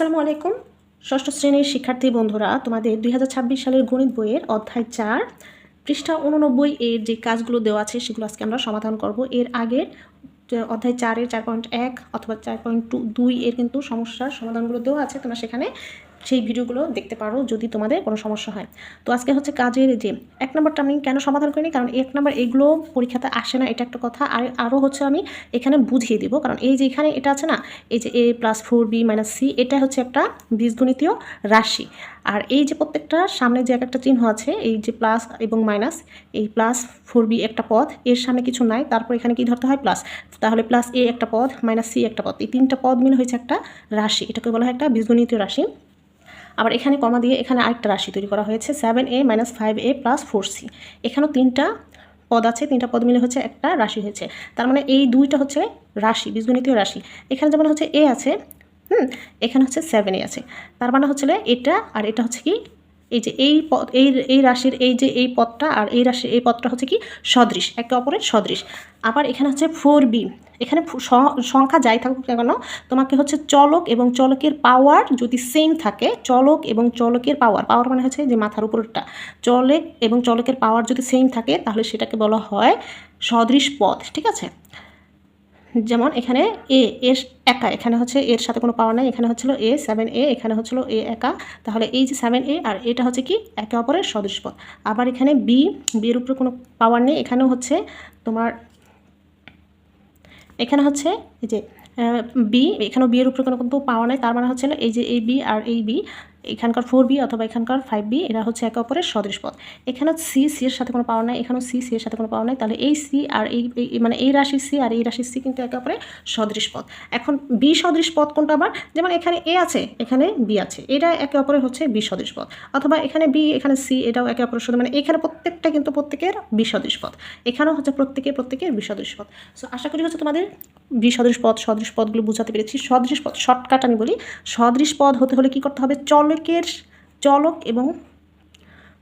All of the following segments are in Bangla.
আসসালামু আলাইকুম। ষষ্ঠ শ্রেণির শিক্ষার্থী বন্ধুরা, তোমাদের দুই হাজার ছাব্বিশ সালের গণিত বইয়ের অধ্যায় চার, পৃষ্ঠা উননব্বই এর যে কাজগুলো দেওয়া আছে সেগুলো আজকে আমরা সমাধান করব। এর আগের অধ্যায় চারের চার পয়েন্ট এক অথবা চার পয়েন্ট টু দুই এর কিন্তু সমস্যার সমাধানগুলো দেওয়া আছে, তোমরা সেখানে সেই ভিডিওগুলো দেখতে পারো যদি তোমাদের কোনো সমস্যা হয়। তো আজকে হচ্ছে কাজের যে এক নম্বরটা আমি কেন সমাধান করিনি, কারণ এক নম্বর এগুলো পরীক্ষাতে আসে না, এটা একটা কথা। আর আরও হচ্ছে আমি এখানে বুঝিয়ে দিব, কারণ এই যে এখানে এটা আছে না, এই যে A plus four B minus C এটা হচ্ছে একটা বীজগণিতীয় রাশি। আর এই যে প্রত্যেকটা সামনে যে এক একটা চিহ্ন আছে, এই যে প্লাস এবং মাইনাস এই প্লাস ফোর বি একটা পদ, এর সামনে কিছু নাই, তারপর এখানে কি ধরতে হয়? প্লাস তাহলে প্লাস এ একটা পদ মাইনাস সি একটা পদ। এই তিনটা পদ মিলে হয়েছে একটা রাশি, এটাকে বলা হয় একটা বীজগণিতীয় রাশি। আবার এখানে কমা দিয়ে এখানে আরেকটা রাশি তৈরি করা হয়েছে seven A minus five A plus four C এখানেও তিনটা পদ আছে, তিনটা পদ মিলে হচ্ছে একটা রাশি হয়েছে। তার মানে এই দুইটা হচ্ছে রাশি, বীজগণিতীয় রাশি। এখানে যেমন হচ্ছে এ আছে, হুম, এখানে হচ্ছে সেভেন এ আছে। তার মানে হচ্ছে এটা আর এটা হচ্ছে কি এই যে এই এই এই রাশির এই যে এই পথটা আর এই রাশির এই পথটা হচ্ছে কি সদৃশ, একে অপরের সদৃশ। আবার এখানে হচ্ছে ফোর বি, এখানে সংখ্যা যাই থাকুক না কেন, তোমাকে হচ্ছে চলক এবং চলকের পাওয়ার যদি সেম থাকে, চলক এবং চলকের পাওয়ার পাওয়ার মানে হচ্ছে যে মাথার উপরটা চলক এবং চলকের পাওয়ার যদি সেম থাকে, তাহলে সেটাকে বলা হয় সদৃশ পথ ঠিক আছে? যেমন এখানে এ এর একা, এখানে হচ্ছে এর সাথে কোনো পাওয়ার নাই, এখানে হচ্ছিল এ সেভেন এ এখানে হচ্ছিল এ একা। তাহলে এই যে সেভেন এ আর এটা হচ্ছে কি? একে অপরের সদৃশ আবার এখানে বি বিয়ের উপরে কোনো পাওয়ার নেই, এখানেও হচ্ছে তোমার, এখানে হচ্ছে এই যে বি এখানেও বিয়ের উপরে কোনো কিন্তু পাওয়া নাই, তার মানে হচ্ছে এই যে এই বি আর এই বি এখানকার ফোর বি অথবা এখানকার ফাইভ বি এরা হচ্ছে একে অপরের সদৃশ পদ এখানে সি সি এর সাথে কোনো পাওয়া নাই, এখানেও সি সি এর সাথে কোনো পাওয়া নাই। তাহলে এই সি আর এই মানে এই রাশি সি আর এই রাশি সি কিন্তু একে অপরের সদৃশ পদ এখন বি সদৃশ পদ কোনটা আবার? যেমন এখানে এ আছে, এখানে বি আছে। এটা একে অপরের হচ্ছে বি সদৃশ পদ অথবা এখানে বি এখানে সি এটাও একে অপরের সদৃশ মানে এখানে প্রত্যেকটা কিন্তু প্রত্যেকের বি সদৃশ পদ এখানেও হচ্ছে প্রত্যেকে প্রত্যেকের বি সদৃশ পদ সো আশা করি হচ্ছে তোমাদের বি সদৃশ পদ সদৃশ পদগুলো বোঝাতে পেরেছি। সদৃশ পদ শর্টকাট আমি বলি। সদৃশ পদ হতে হলে কি করতে হবে? চলকের চলক এবং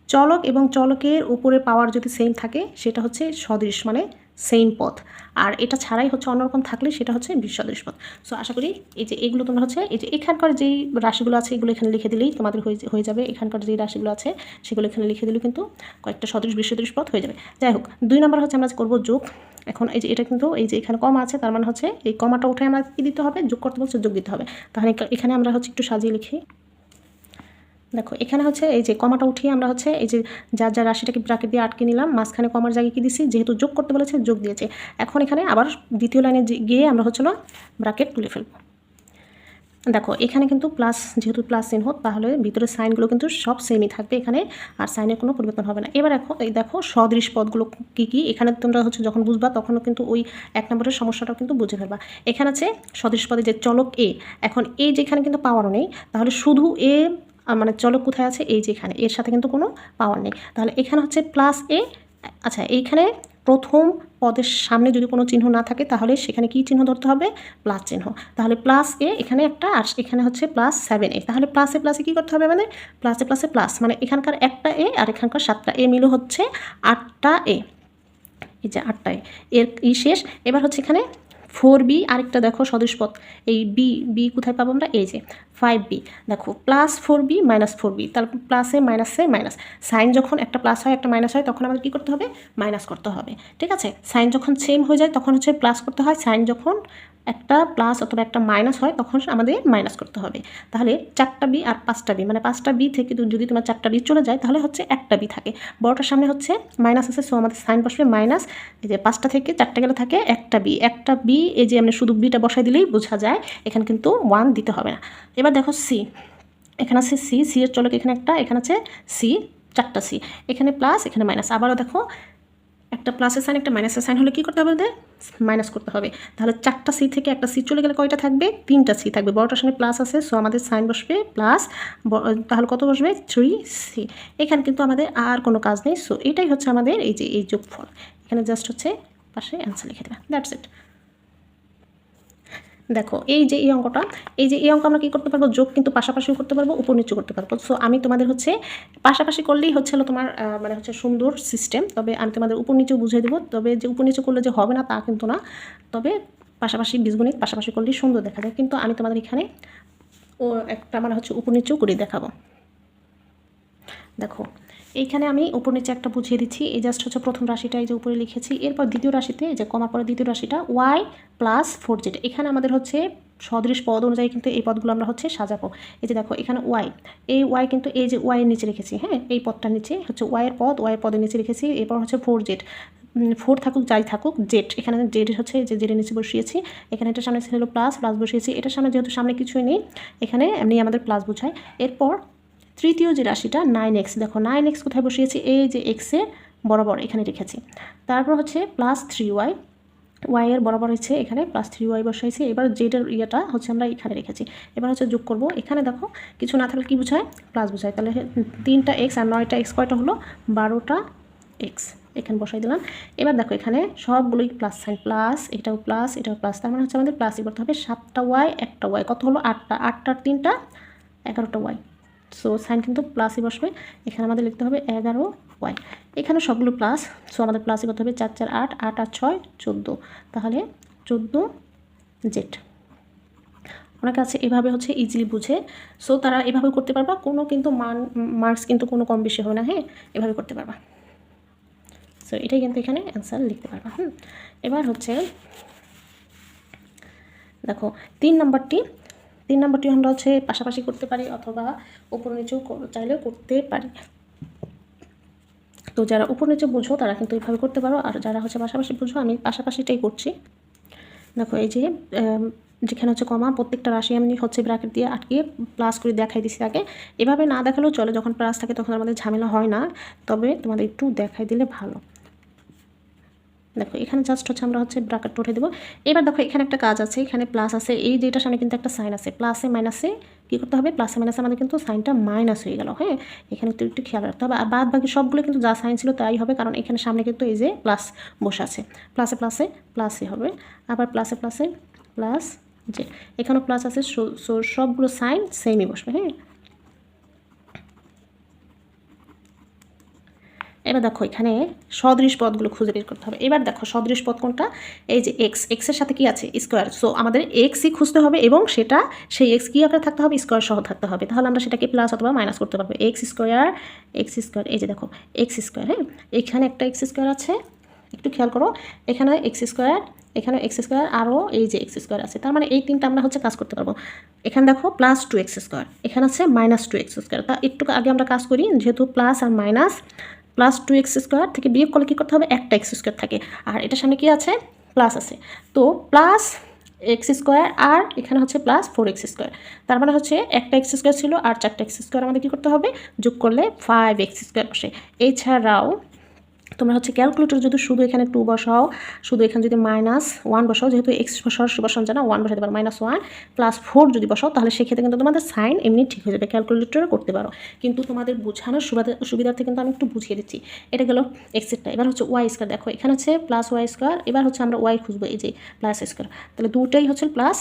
চলক এবং চলকের উপরে পাওয়ার যদি সেম থাকে, সেটা হচ্ছে সদৃশ মানে সেম পথ। আর এটা ছাড়াই হচ্ছে অন্যরকম থাকলে সেটা হচ্ছে বিসদৃশ পথ। সো আশা করি এই যে এগুলো তোমরা হচ্ছে, এই যে এখানকার যেই রাশিগুলো আছে, এগুলো এখানে লিখে দিলেই তোমাদের হয়ে যাবে। এখানকার যেই রাশিগুলো আছে, সেগুলো এখানে লিখে দিলেও কিন্তু কয়েকটা সদৃশ বিসদৃশ পথ হয়ে যাবে। যাই হোক, দুই নম্বর হচ্ছে আমরা করব যোগ। এখন এই যে এটা কিন্তু এই যে এখানে কমা আছে, তার মানে হচ্ছে এই কমাটা উঠে আমরা কী দিতে হবে? যোগ করতে বলছে যোগ দিতে হবে। তাহলে এখানে আমরা হচ্ছে একটু সাজিয়ে লিখি। দেখো, এখানে হচ্ছে এই যে কমাটা উঠিয়ে আমরা হচ্ছে এই যে যার যার রাশিটাকে ব্রাকেট দিয়ে আটকে নিলাম, মাঝখানে কমার জায়গায় কি দিছি? যেহেতু যোগ করতে বলেছে, যোগ দিয়েছে। এখন এখানে আবার দ্বিতীয় লাইনে গিয়ে আমরা হচ্ছিল ব্রাকেট তুলে ফেলব। দেখো, এখানে কিন্তু প্লাস যেহেতু প্লাস চিহ্ন, তাহলে ভিতরে সাইনগুলো কিন্তু সব সেমই থাকবে এখানে, আর সাইনের কোনো পরিবর্তন হবে না। এবার দেখো, এই দেখো সদৃশ পদগুলো কী কী? এখানে তোমরা হচ্ছে যখন বুঝবা, তখনও কিন্তু ওই এক নম্বরের সমস্যাটাও কিন্তু বুঝে ফেলবা। এখানে আছে সদৃশ পদে যে চলক এ এখন এ যেখানে কিন্তু পাওয়ারও নেই, তাহলে শুধু এ মানে চলক কোথায় আছে? এই যে এখানে। এর সাথে কিন্তু কোনো পাওয়ার নেই। তাহলে এখানে হচ্ছে প্লাস এ আচ্ছা এইখানে প্রথম পদের সামনে যদি কোনো চিহ্ন না থাকে, তাহলে সেখানে কি চিহ্ন ধরতে হবে? প্লাস চিহ্ন। তাহলে প্লাস এ এখানে একটা, আর এখানে হচ্ছে প্লাস সেভেন এ তাহলে প্লাসে প্লাসে কী করতে হবে মানে? প্লাসে প্লাসে প্লাস মানে এখানকার একটা এ আর এখানকার সাতটা এ মিলে হচ্ছে আটটা এ এই যে আটটা এ এর ই শেষ। এবার হচ্ছে এখানে ফোর বি, আরেকটা দেখো সদস্যপদ এই বি বি কোথায় পাবো আমরা? এই যে ফাইভ বি দেখো plus four B minus four B তাহলে প্লাসে মাইনাসে মাইনাস সাইন যখন একটা প্লাস হয়, একটা মাইনাস হয়, তখন আমাদের কী করতে হবে? মাইনাস করতে হবে। ঠিক আছে? সাইন যখন সেম হয়ে যায়, তখন হচ্ছে প্লাস করতে হয়। সাইন যখন একটা প্লাস অথবা একটা মাইনাস হয়, তখন আমাদের মাইনাস করতে হবে। তাহলে চারটা বি আর পাঁচটা বি মানে পাঁচটা বি থেকে যদি তোমার চারটা বি চলে যায়, তাহলে হচ্ছে একটা বি থাকে। বড়টার সামনে হচ্ছে মাইনাস আছে সো আমাদের সাইন বসবে মাইনাস এই যে পাঁচটা থেকে চারটা গেলে থাকে একটা বি একটা বি এই যে আমরা শুধু বিটা বসাই দিলেই বোঝা যায়, এখানে কিন্তু ওয়ান দিতে হবে না। এবার দেখো সি এখানে আছে সি সি এর চলক এখানে একটা, এখানে আছে সি চারটা সি এখানে প্লাস এখানে মাইনাস আবারও দেখো একটা প্লাসের সাইন একটা মাইনাসের সাইন হলে কী করতে হবে আমাদের? মাইনাস করতে হবে। তাহলে চারটা সি থেকে একটা সি চলে গেলে কয়টা থাকবে? তিনটা সি থাকবে। বড়টার সঙ্গে প্লাস আছে সো আমাদের সাইন বসবে প্লাস তাহলে কত বসবে? থ্রি সি এখানে কিন্তু আমাদের আর কোনো কাজ নেই সো এটাই হচ্ছে আমাদের এই যে, এই যোগফল। এখানে জাস্ট হচ্ছে পাশে অ্যান্সার লিখে দেবে। দ্যাটস ইট দেখো, এই যে এই অঙ্কটা, এই যে এই অঙ্ক আমরা কী করতে পারব? যোগ কিন্তু পাশাপাশিও করতে পারব, উপর নিচু করতে পারব। সো আমি তোমাদের হচ্ছে, পাশাপাশি করলেই হচ্ছে হলো তোমার মানে হচ্ছে সুন্দর সিস্টেম তবে আমি তোমাদের উপর নিচেও বুঝিয়ে দেবো। তবে যে উপর নিচু করলে যে হবে না, তা কিন্তু না। তবে পাশাপাশি বীজগণিত পাশাপাশি করলেই সুন্দর দেখা যায়। কিন্তু আমি তোমাদের এখানে ও একটা মানে হচ্ছে উপর নিচেও করে দেখাবো। দেখো এইখানে আমি উপর নিচে একটা বুঝিয়ে দিচ্ছি। এই জাস্ট হচ্ছে প্রথম রাশিটা, এই যে উপরে লিখেছি। এরপর দ্বিতীয় রাশিতে যে কমা পরে দ্বিতীয় রাশিটা ওয়াই প্লাস ফোর জেড এখানে আমাদের হচ্ছে সদৃশ পদ অনুযায়ী কিন্তু এই পদগুলো আমরা হচ্ছে সাজাবো। এই যে দেখো, এখানে ওয়াই এই ওয়াই কিন্তু এই যে ওয়াইয়ের নিচে রেখেছি হ্যাঁ? এই পদটার নিচে হচ্ছে ওয়াইয়ের পদ ওয়াইয়ের পদের নিচে রেখেছি। এরপর হচ্ছে ফোর জেড ফোর থাকুক, যাই থাকুক জেড এখানে জেড হচ্ছে যে জেডের নিচে বসিয়েছি। এখানে এটার সামনে ছিল প্লাস প্লাস বসিয়েছি। এটার সামনে যেহেতু সামনে কিছুই নেই, এখানে এমনি আমাদের প্লাস বোঝায়। এরপর তৃতীয় যে রাশিটা নাইন এক্স দেখো নাইন এক্স কোথায় বসিয়েছি? এই যে এক্সে বরাবর এখানে রেখেছি। তারপর হচ্ছে প্লাস থ্রি ওয়াই ওয়াইয়ের বরাবর হচ্ছে এখানে প্লাস থ্রি ওয়াই বসাইছি। এবার জেডের ইয়েটা হচ্ছে আমরা এখানে রেখেছি। এবার হচ্ছে যোগ করব। এখানে দেখো কিছু না থাকলে কী বোঝায়? প্লাস বোঝায়। তাহলে তিনটা এক্স আর নয়টা এক্স কয়টা হলো? বারোটা এক্স এখানে বসাই দিলাম। এবার দেখো এখানে সবগুলোই প্লাস সাইন প্লাস এটাও প্লাস এটাও প্লাস তার মানে হচ্ছে আমাদের প্লাস প্লাসই করতে হবে। সাতটা ওয়াই একটা ওয়াই কত হলো? আটটা। আটটার তিনটা, এগারোটা ওয়াই সো সাইন কিন্তু প্লাসই বসবে। এখানে আমাদের লিখতে হবে এগারো ওয়াই এখানে সবগুলো প্লাস সো আমাদের প্লাসই করতে হবে চার চার, আট আট আর ছয়, চোদ্দ। তাহলে চোদ্দ জেড অনেকে আছে এভাবে হচ্ছে ইজিলি বুঝে। সো তারা এভাবে করতে পারবা, কোনো কিন্তু মান মার্কস কিন্তু কোনো কম বেশি হবে না হ্যাঁ? এভাবে করতে পারবা। সো এটাই কিন্তু এখানে অ্যান্সার লিখতে পারবা, হুম? এবার হচ্ছে, দেখো, তিন নম্বরটি তিন নম্বরটি আমরা হচ্ছে পাশাপাশি করতে পারি অথবা উপর নিচেও চাইলেও করতে পারি। তো যারা উপর নিচে বুঝো, তারা কিন্তু এইভাবে করতে পারো। আর যারা হচ্ছে পাশাপাশি বুঝো, আমি পাশাপাশিটাই করছি। দেখো, এই যে যেখানে হচ্ছে কমা, প্রত্যেকটা রাশি আমি হচ্ছে ব্র্যাকেট দিয়ে আটকিয়ে প্লাস করে দেখাই দিছি আগে এভাবে না দেখালেও চলে, যখন প্লাস থাকে তখন আমাদের ঝামেলা হয় না। তবে তোমাদের একটু দেখাই দিলে ভালো। দেখো, এখানে জাস্ট হচ্ছে আমরা হচ্ছে ব্রাকেট উঠে দেবো। এবার দেখো, এখানে একটা কাজ আছে, এখানে প্লাস আছে, এই যেটার সামনে কিন্তু একটা সাইন আছে। প্লাসে মাইনাসে কী করতে হবে? প্লাসে মাইনাসে আমাদের কিন্তু সাইনটা মাইনাস হয়ে গেল হ্যাঁ? এখানে একটু একটু খেয়াল রাখতে হবে। আর বাদ বাকি সবগুলো কিন্তু যা সাইন ছিল তাই হবে, কারণ এখানে সামনে কিন্তু এই যে প্লাস বসে আছে। প্লাসে প্লাসে প্লাসে হবে। আবার প্লাসে প্লাসে প্লাস যে এখানেও প্লাস আছে সবগুলো সাইন সেমই বসবে হ্যাঁ? এবার দেখো এখানে সদৃশ পদগুলো খুঁজে বের করতে হবে। এবার দেখো সদৃশ পদ কোনটা? এই যে এক্স এক্সের সাথে কি আছে? স্কোয়ার সো আমাদের এক্সই খুঁজতে হবে এবং সেটা সেই এক্স কী আকারে থাকতে হবে? স্কোয়ার সহ থাকতে হবে। তাহলে আমরা সেটাকে প্লাস অথবা মাইনাস করতে পারব। এক্স স্কোয়ার এক্স স্কোয়ার এই যে দেখো এক্স স্কোয়ার হ্যাঁ? এখানে একটা এক্স স্কোয়ার আছে। একটু খেয়াল করো। এখানে এক্স স্কোয়ার এখানে এক্স স্কোয়ার আরও এই যে এক্স স্কোয়ার আছে। তার মানে এই তিনটা আমরা হচ্ছে কাজ করতে পারব। এখানে দেখো প্লাস টু এক্স স্কোয়ার এখানে আছে মাইনাস টু এক্স স্কোয়ার তা একটু আগে আমরা কাজ করি, যেহেতু প্লাস আর minus plus two X square থেকে বিয়োগ করলে কী করতে হবে? একটা এক্স স্কোয়ার থাকে। আর এটার সামনে কি আছে? প্লাস আছে। তো প্লাস এক্স স্কোয়ার আর এখানে হচ্ছে প্লাস ফোর এক্স স্কোয়ার তার মানে হচ্ছে একটা এক্স স্কোয়ার ছিল আর চারটা এক্স স্কোয়ার আমাদের কী করতে হবে? যোগ করলে ফাইভ এক্স স্কোয়ার বসে। এছাড়াও তোমরা হচ্ছে ক্যালকুলেটর যদি শুধু এখানে টু বসাও, শুধু এখানে যদি মাইনাস ওয়ান বসাও, যেহেতু এক্স সরাসরি বসানো যায় না ওয়ান বসাতে পারো মাইনাস ওয়ান প্লাস ফোর যদি বসাও, তাহলে সেক্ষেত্রে কিন্তু তোমাদের সাইন এমনি ঠিক হয়ে যাবে ক্যালকুলেটরে করতে পারো। কিন্তু তোমাদের বোঝানোর সুবিধা, সুবিধার্থে কিন্তু আমি একটু বুঝিয়ে দিচ্ছি। এটা গেল এক্সেরটা এবার হচ্ছে ওয়াই স্কোয়ার দেখো, এখানে হচ্ছে প্লাস ওয়াই স্কোয়ার এবার হচ্ছে আমরা ওয়াই খুঁজবো, এই যে প্লাস স্কোয়ার তাহলে দুটাই হচ্ছে প্লাস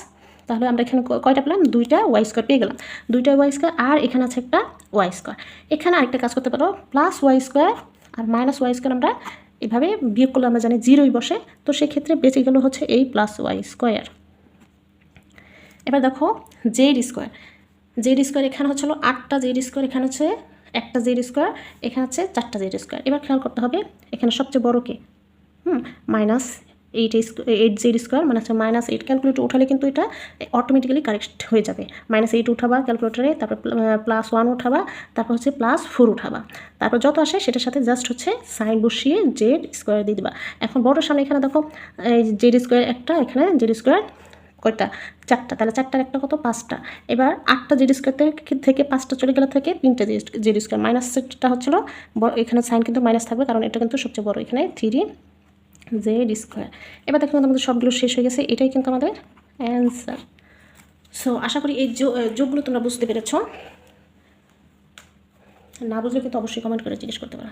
তাহলে আমরা এখানে কয়টা পেলাম? দুইটা ওয়াই স্কোয়ার পেয়ে গেলাম। দুইটা ওয়াই স্কোয়ার আর এখানে আছে একটা ওয়াই স্কোয়ার এখানে আরেকটা কাজ করতে পারো প্লাস ওয়াই স্কোয়ার আর মাইনাস ওয়াই স্কোয়ার আমরা এভাবে বিয়োগ করলে আমরা জানি জিরোই বসে। তো সেক্ষেত্রে বেঁচে গেল হচ্ছে এই প্লাস ওয়াই স্কোয়ার এবার দেখো জেড স্কোয়ার জেড স্কোয়ার এখানে হচ্ছিল আটটা জেড স্কোয়ার এখানে হচ্ছে একটা জেড স্কোয়ার এখানে হচ্ছে চারটা জেড স্কোয়ার এবার খেয়াল করতে হবে, এখানে সবচেয়ে বড় কে? হুম minus eight eight Z square মানে হচ্ছে মাইনাস এইট ক্যালকুলেটর উঠালে কিন্তু এটা অটোমেটিক্যালি কারেক্ট হয়ে যাবে। মাইনাস এইট উঠাবা ক্যালকুলেটরে তারপর প্লাস ওয়ান উঠাবা, তারপর হচ্ছে প্লাস ফোর উঠাবা। তারপর যত আসে সেটার সাথে জাস্ট হচ্ছে সাইন বসিয়ে জেড স্কোয়ার দিয়ে দিবা। এখন বড় সামনে এখানে দেখো, এই জেড স্কোয়ার একটা, এখানে জেড স্কোয়ার কয়টা? চারটা। তাহলে চারটার একটা কত? পাঁচটা। এবার আটটা জেড স্কোয়ার থেকে পাঁচটা চলে গেলে থেকে তিনটা জেড স্কোয়ার মাইনাসটা হচ্ছিল এখানে সাইন কিন্তু মাইনাস থাকবে, কারণ এটা কিন্তু সবচেয়ে বড়। এখানে থ্রি জেড স্কোয়ার। এবার দেখুন আমাদের সবগুলো শেষ হয়ে গেছে, এটাই কিন্তু আমাদের অ্যান্সার। সো আশা করি এই যোগগুলো তোমরা বুঝতে পেরেছ। না বুঝলে কিন্তু অবশ্যই কমেন্ট করে জিজ্ঞেস করতে পারো।